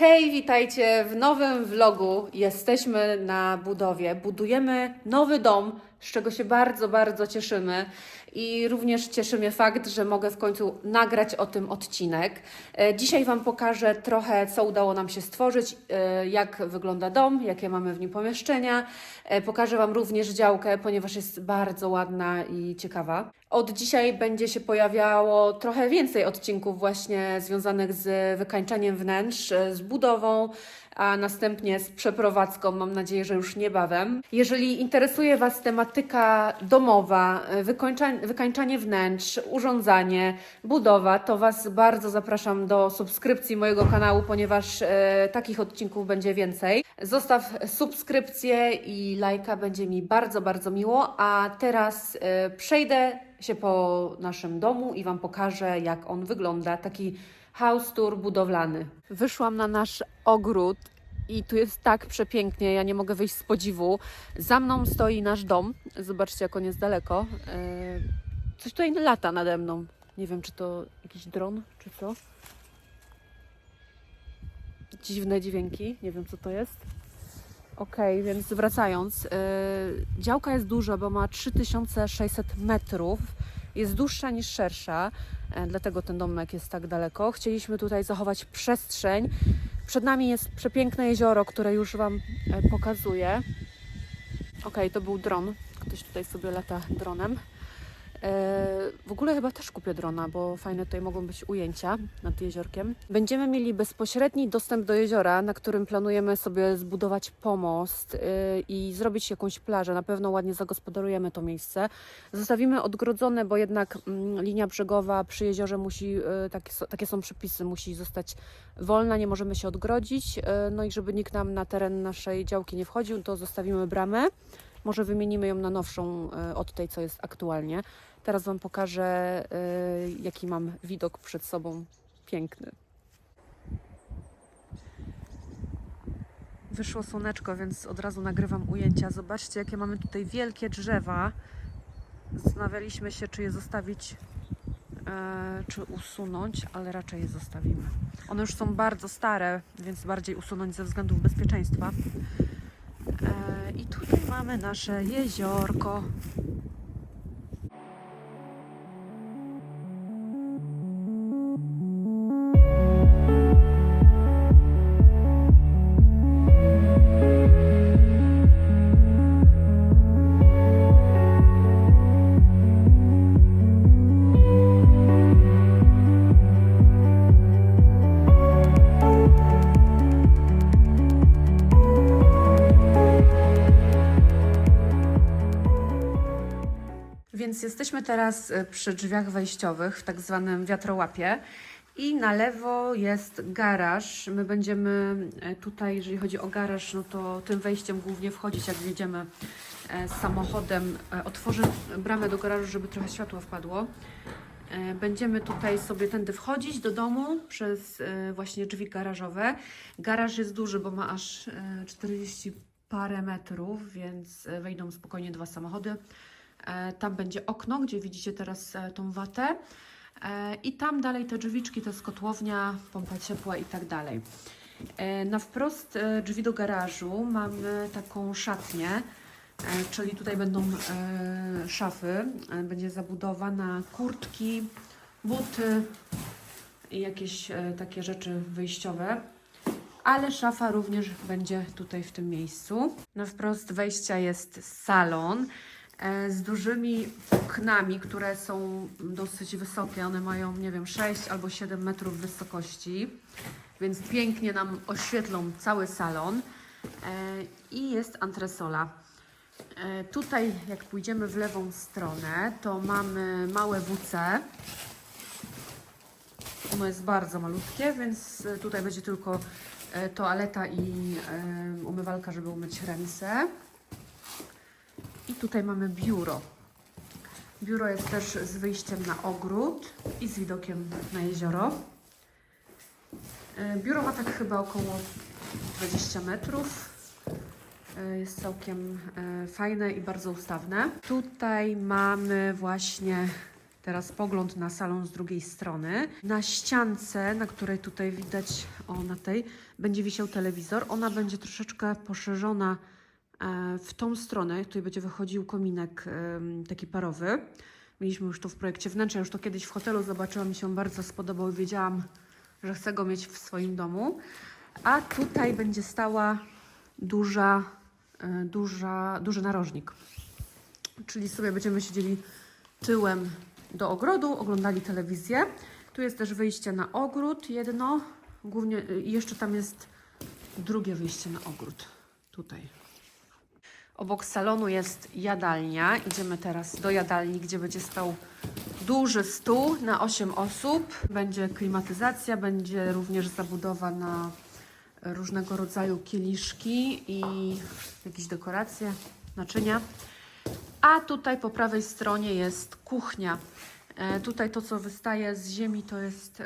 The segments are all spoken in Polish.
Hej, witajcie w nowym vlogu. Jesteśmy na budowie. Budujemy nowy dom, z czego się bardzo, bardzo cieszymy. I również cieszy mnie fakt, że mogę w końcu nagrać o tym odcinek. E, Dzisiaj Wam pokażę trochę, co udało nam się stworzyć, e, jak wygląda dom, jakie mamy w nim pomieszczenia. E, Pokażę Wam również działkę, ponieważ jest bardzo ładna i ciekawa. Od dzisiaj będzie się pojawiało trochę więcej odcinków właśnie związanych z wykańczaniem wnętrz, z budową, a następnie z przeprowadzką, mam nadzieję, że już niebawem. Jeżeli interesuje Was tematyka domowa, wykańczanie wnętrz, urządzanie, budowa, to Was bardzo zapraszam do subskrypcji mojego kanału, ponieważ e, takich odcinków będzie więcej. Zostaw subskrypcję i lajka, będzie mi bardzo, bardzo miło. A teraz e, przejdę się po naszym domu i Wam pokażę, jak on wygląda. Taki house tour budowlany. Wyszłam na nasz ogród i tu jest tak przepięknie, ja nie mogę wyjść z podziwu. Za mną stoi nasz dom. Zobaczcie, jak on jest daleko. E, Coś tutaj lata nade mną. Nie wiem, czy to jakiś dron, czy co. Dziwne dźwięki, nie wiem, co to jest. Okej, więc wracając, yy, działka jest duża, bo ma 3600 metrów. Jest dłuższa niż szersza, e, dlatego ten domek jest tak daleko. Chcieliśmy tutaj zachować przestrzeń. Przed nami jest przepiękne jezioro, które już Wam e, pokazuję. Okej, to był dron. Ktoś tutaj sobie lata dronem. E, W ogóle chyba też kupię drona, bo fajne tutaj mogą być ujęcia nad jeziorkiem. Będziemy mieli bezpośredni dostęp do jeziora, na którym planujemy sobie zbudować pomost y, i zrobić jakąś plażę. Na pewno ładnie zagospodarujemy to miejsce. Zostawimy odgrodzone, bo jednak mm, linia brzegowa przy jeziorze musi, y, takie, są przepisy, musi zostać wolna, nie możemy się odgrodzić. No i żeby nikt nam na teren naszej działki nie wchodził, to zostawimy bramę. Może wymienimy ją na nowszą y, od tej, co jest aktualnie. Teraz Wam pokażę, y, jaki mam widok przed sobą. Piękny. Wyszło słoneczko, więc od razu nagrywam ujęcia. Zobaczcie, jakie mamy tutaj wielkie drzewa. Zastanawialiśmy się, czy je zostawić, e, czy usunąć, ale raczej je zostawimy. One już są bardzo stare, więc bardziej usunąć ze względów bezpieczeństwa. I tutaj mamy nasze jeziorko. Jesteśmy teraz e, przy drzwiach wejściowych w tak zwanym wiatrołapie. I na lewo jest garaż. My będziemy e, tutaj, jeżeli chodzi o garaż, no to tym wejściem głównie wchodzić, jak wjedziemy e, z samochodem. E, Otworzę bramę do garażu, żeby trochę światła wpadło. E, Będziemy tutaj sobie tędy wchodzić do domu przez e, właśnie drzwi garażowe. Garaż jest duży, bo ma aż e, 40 parę metrów, więc e, wejdą spokojnie dwa samochody. E, Tam będzie okno, gdzie widzicie teraz e, tą watę. E, I tam dalej te drzwiczki, to jest kotłownia, pompa ciepła i tak dalej. Na wprost drzwi do garażu mamy taką szatnię, czyli tutaj będą szafy. Będzie zabudowa na kurtki, buty i jakieś takie rzeczy wyjściowe. Ale szafa również będzie tutaj w tym miejscu. Na wprost wejścia jest salon z dużymi oknami, które są dosyć wysokie. One mają, nie wiem, 6 albo 7 metrów wysokości, więc pięknie nam oświetlą cały salon. E, I jest antresola. E, Tutaj, jak pójdziemy w lewą stronę, to mamy małe WC. Ono jest bardzo malutkie, więc e, tutaj będzie tylko e, toaleta i e, umywalka, żeby umyć ręce. I tutaj mamy biuro. Biuro jest też z wyjściem na ogród i z widokiem na jezioro. E, Biuro ma tak chyba około 20 metrów. E, Jest całkiem e, fajne i bardzo ustawne. Tutaj mamy właśnie teraz pogląd na salon z drugiej strony. Na ściance, na której tutaj widać, o na tej, będzie wisiał telewizor. Ona będzie troszeczkę poszerzona w tą stronę. Tutaj będzie wychodził kominek taki parowy. Mieliśmy już to w projekcie wnętrza, już to kiedyś w hotelu zobaczyłam, mi się bardzo spodobał i wiedziałam, że chcę go mieć w swoim domu. A tutaj będzie stała duża, e, duża, duży narożnik. Czyli sobie będziemy siedzieli tyłem do ogrodu, oglądali telewizję. Tu jest też wyjście na ogród, jedno. Głównie i jeszcze tam jest drugie wyjście na ogród. Tutaj. Obok salonu jest jadalnia. Idziemy teraz do jadalni, gdzie będzie stał duży stół na 8 osób. Będzie klimatyzacja, będzie również zabudowa na różnego rodzaju kieliszki i jakieś dekoracje, naczynia. A tutaj po prawej stronie jest kuchnia. E, tutaj to, co wystaje z ziemi, to jest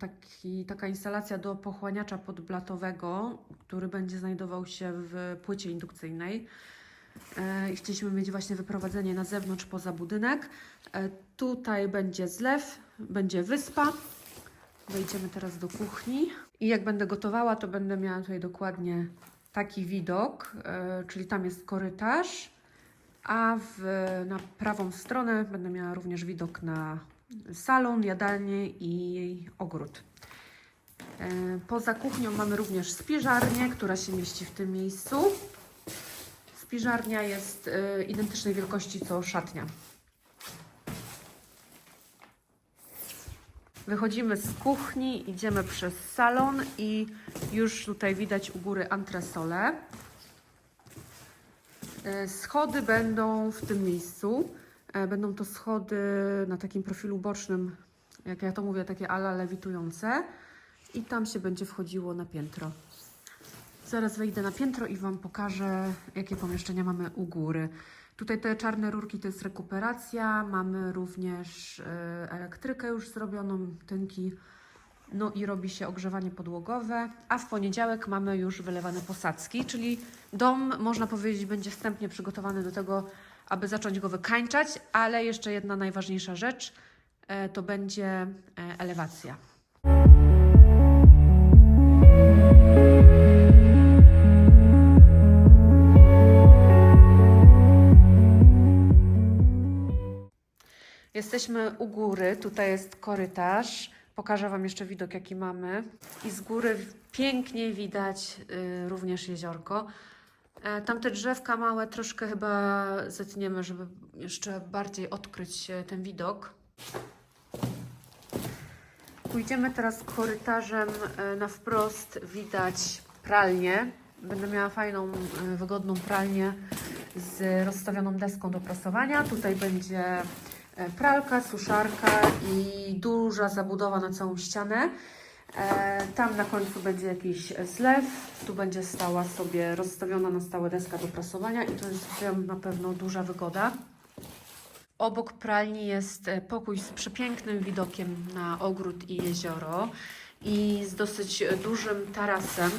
taki, taka instalacja do pochłaniacza podblatowego, który będzie znajdował się w płycie indukcyjnej. E, I chcieliśmy mieć właśnie wyprowadzenie na zewnątrz poza budynek. E, tutaj będzie zlew, będzie wyspa. Wejdziemy teraz do kuchni. I jak będę gotowała, to będę miała tutaj dokładnie taki widok, czyli tam jest korytarz, a w, na prawą stronę będę miała również widok na salon, jadalnię i ogród. E, Poza kuchnią mamy również spiżarnię, która się mieści w tym miejscu. Spiżarnia jest e, identycznej wielkości co szatnia. Wychodzimy z kuchni, idziemy przez salon i już tutaj widać u góry antresole. E, Schody będą w tym miejscu. E, Będą to schody na takim profilu bocznym, jak ja to mówię, takie ala lewitujące. I tam się będzie wchodziło na piętro. Zaraz wejdę na piętro i Wam pokażę, jakie pomieszczenia mamy u góry. Tutaj te czarne rurki to jest rekuperacja. Mamy również e, elektrykę już zrobioną, tynki. No i robi się ogrzewanie podłogowe, a w poniedziałek mamy już wylewane posadzki, czyli dom, można powiedzieć, będzie wstępnie przygotowany do tego, aby zacząć go wykańczać, ale jeszcze jedna najważniejsza rzecz e, to będzie e, elewacja. Jesteśmy u góry, tutaj jest korytarz. Pokażę Wam jeszcze widok, jaki mamy. I z góry pięknie widać y, również jeziorko. E, tamte drzewka małe troszkę chyba zetniemy, żeby jeszcze bardziej odkryć e, ten widok. Pójdziemy teraz korytarzem e, na wprost. Widać pralnię. Będę miała fajną, e, wygodną pralnię z rozstawioną deską do prasowania. Tutaj będzie pralka, suszarka i duża zabudowa na całą ścianę. E, Tam na końcu będzie jakiś zlew, tu będzie stała sobie rozstawiona na stałe deska do prasowania i to jest na pewno duża wygoda. Obok pralni jest e, pokój z przepięknym widokiem na ogród i jezioro i z dosyć e, dużym tarasem.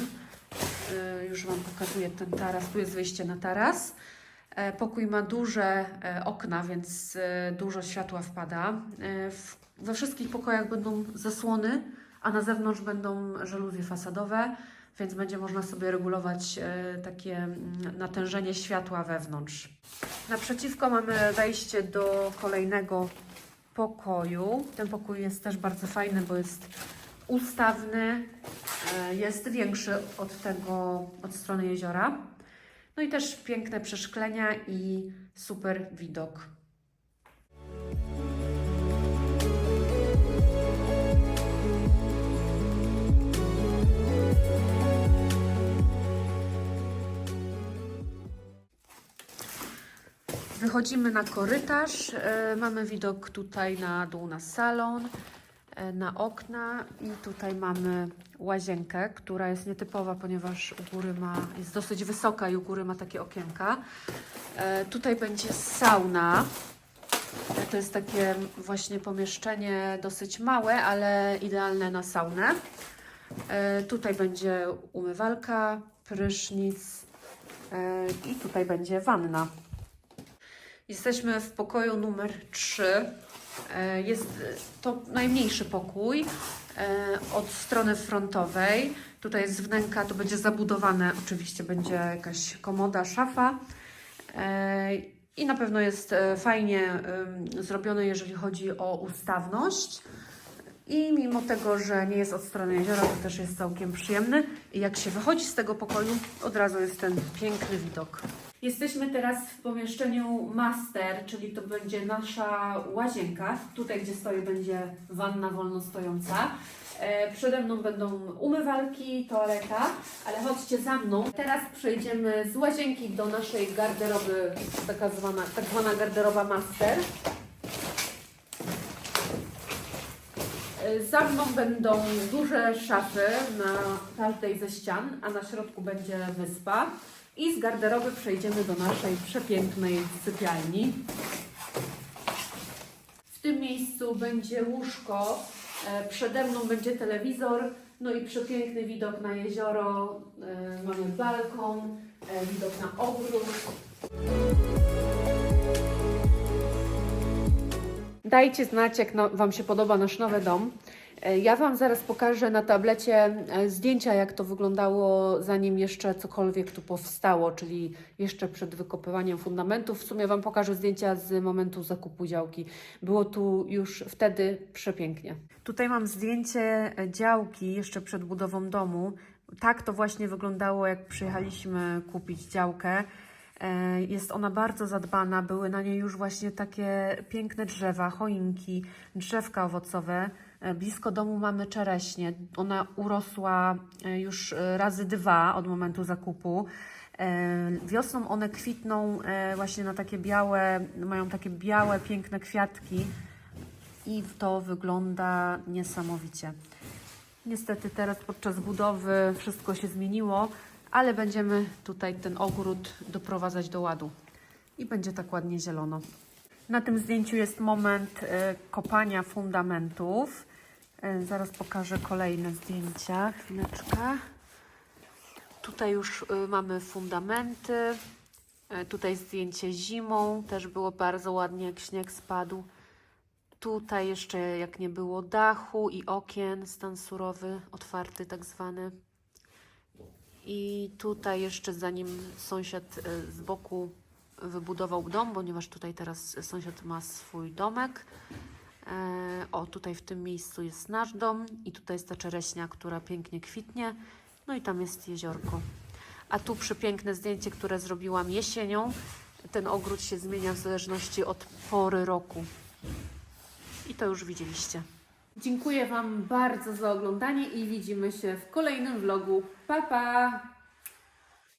E, Już Wam pokazuję ten taras. Tu jest wyjście na taras. E, Pokój ma duże e, okna, więc e, dużo światła wpada. We wszystkich pokojach będą zasłony, a na zewnątrz będą żaluzje fasadowe, więc będzie można sobie regulować takie natężenie światła wewnątrz. Naprzeciwko mamy wejście do kolejnego pokoju. Ten pokój jest też bardzo fajny, bo jest ustawny, jest większy od tego, od strony jeziora. No i też piękne przeszklenia i super widok. Wychodzimy na korytarz. e, Mamy widok tutaj na dół na salon, na okna i tutaj mamy łazienkę, która jest nietypowa, ponieważ u góry ma, jest dosyć wysoka i u góry ma takie okienka. E, Tutaj będzie sauna. E, To jest takie właśnie pomieszczenie dosyć małe, ale idealne na saunę. E, Tutaj będzie umywalka, prysznic e, i tutaj będzie wanna. Jesteśmy w pokoju numer 3. E, Jest to najmniejszy pokój e, od strony frontowej. Tutaj jest wnęka, to będzie zabudowane, oczywiście będzie jakaś komoda, szafa. E, I na pewno jest fajnie zrobione, jeżeli chodzi o ustawność. I mimo tego, że nie jest od strony jeziora, to też jest całkiem przyjemny. I jak się wychodzi z tego pokoju, od razu jest ten piękny widok. Jesteśmy teraz w pomieszczeniu master, czyli to będzie nasza łazienka. Tutaj, gdzie stoi, będzie wanna wolno stojąca. E, Przede mną będą umywalki, toaleta, ale chodźcie za mną. Teraz przejdziemy z łazienki do naszej garderoby, taka zwana, tak zwana garderoba master. E, Za mną będą duże szafy na każdej ze ścian, a na środku będzie wyspa. I z garderoby przejdziemy do naszej przepięknej sypialni. W tym miejscu będzie łóżko, e, przede mną będzie telewizor, no i przepiękny widok na jezioro. E, Mamy balkon, e, widok na ogród. Dajcie znać, jak no, Wam się podoba nasz nowy dom. E, Ja Wam zaraz pokażę na tablecie e, zdjęcia, jak to wyglądało, zanim jeszcze cokolwiek tu powstało, czyli jeszcze przed wykopywaniem fundamentów. W sumie Wam pokażę zdjęcia z momentu zakupu działki. Było tu już wtedy przepięknie. Tutaj mam zdjęcie e, działki jeszcze przed budową domu. Tak to właśnie wyglądało, jak przyjechaliśmy kupić działkę. Jest ona bardzo zadbana, były na niej już właśnie takie piękne drzewa, choinki, drzewka owocowe. E, Blisko domu mamy czereśnie. Ona urosła e, już e, razy dwa od momentu zakupu. Wiosną one kwitną właśnie na takie białe, mają takie białe, piękne kwiatki i to wygląda niesamowicie. Niestety teraz podczas budowy wszystko się zmieniło, ale będziemy tutaj ten ogród doprowadzać do ładu i będzie tak ładnie zielono. Na tym zdjęciu jest moment kopania fundamentów. E, Zaraz pokażę kolejne zdjęcia. Chwileczkę. Tutaj już y, mamy fundamenty. E, Tutaj zdjęcie zimą. Też było bardzo ładnie, jak śnieg spadł. Tutaj jeszcze jak nie było dachu i okien, stan surowy, otwarty tak zwany. I tutaj jeszcze zanim sąsiad e, z boku wybudował dom, ponieważ tutaj teraz sąsiad ma swój domek. E, O, tutaj w tym miejscu jest nasz dom i tutaj jest ta czereśnia, która pięknie kwitnie. No i tam jest jeziorko. A tu przepiękne zdjęcie, które zrobiłam jesienią. Ten ogród się zmienia w zależności od pory roku. I to już widzieliście. Dziękuję Wam bardzo za oglądanie i widzimy się w kolejnym vlogu. Pa, pa!